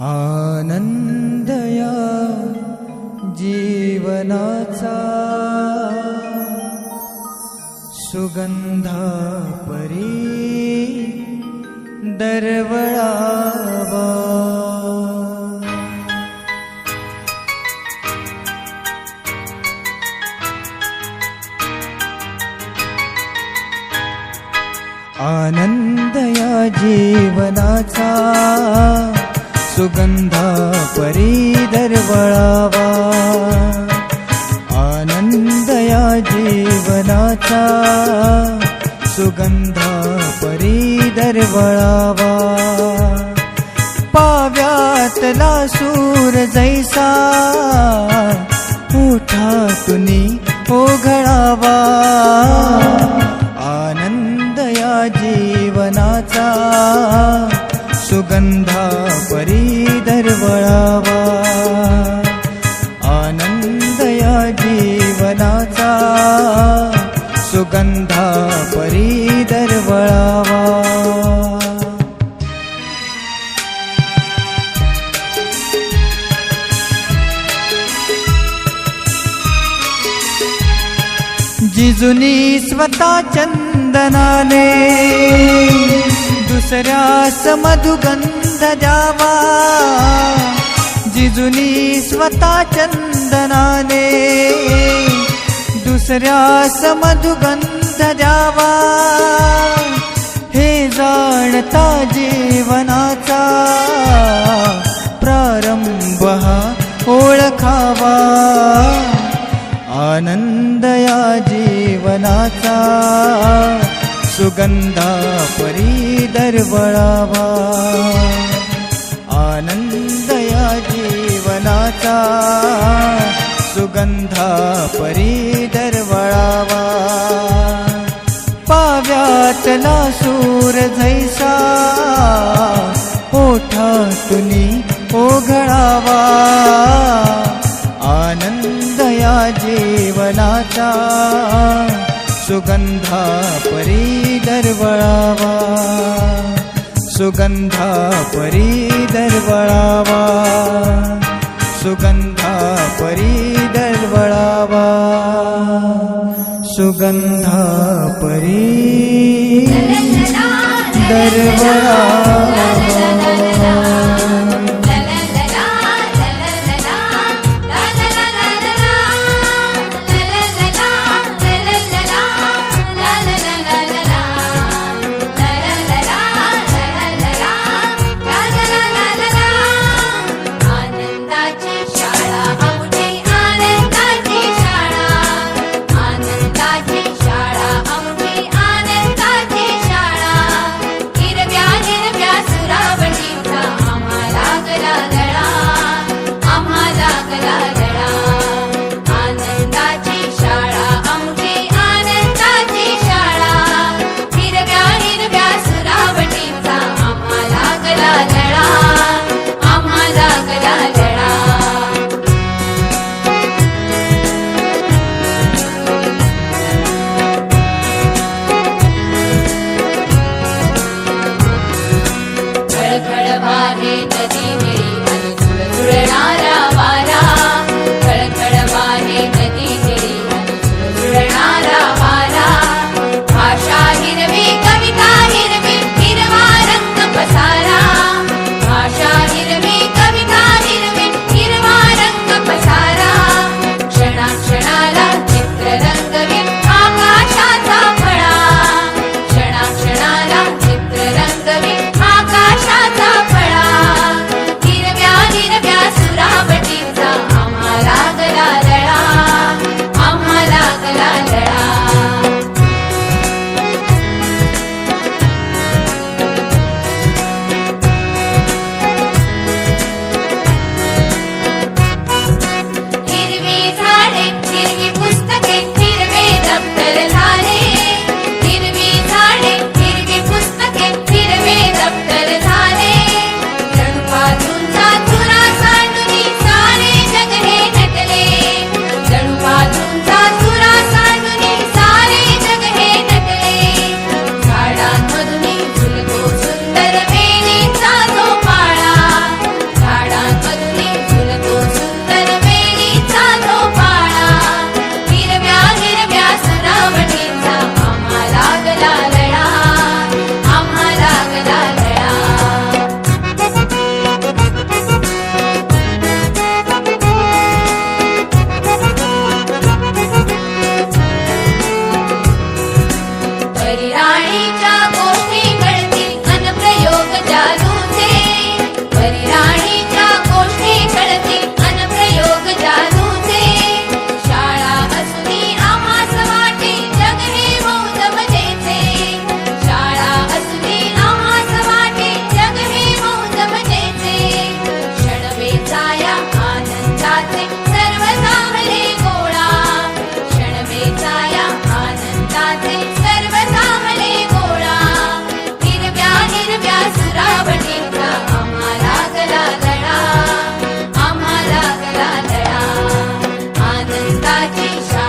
आनंदया जीवनाचा सुगंधा परी दरवळावा. आनंद जीवनाचा सुगंधा परी दरवळावा आनंद या जीवनाचा सुगंधा परी दरवळावा पाव्यातला सूर जैसा उठातुनी ओघळावा. आनंद या जीवनाचा जुनी स्वतः चंदनाने दुसऱ्यास मधुगंध द्यावा. जिजुनी स्वतः चंदनाने दुसऱ्यास मधुगंध द्यावा. हे जाणता जीवनाचा प्रारंभ हा ओळखावा. आनंद या जीवनाचा सुगंधा परी दरवळावा आनंद या जीवनाचा सुगंधा परी दरवळावा पाव्यातला सूर जैसा जीवनाचा सुगंधा परी दरवळावा सुगंधा परी दरवळावा सुगंधा परी दरवळावा सुगंधा परी आनंदाची Jardim, jardim.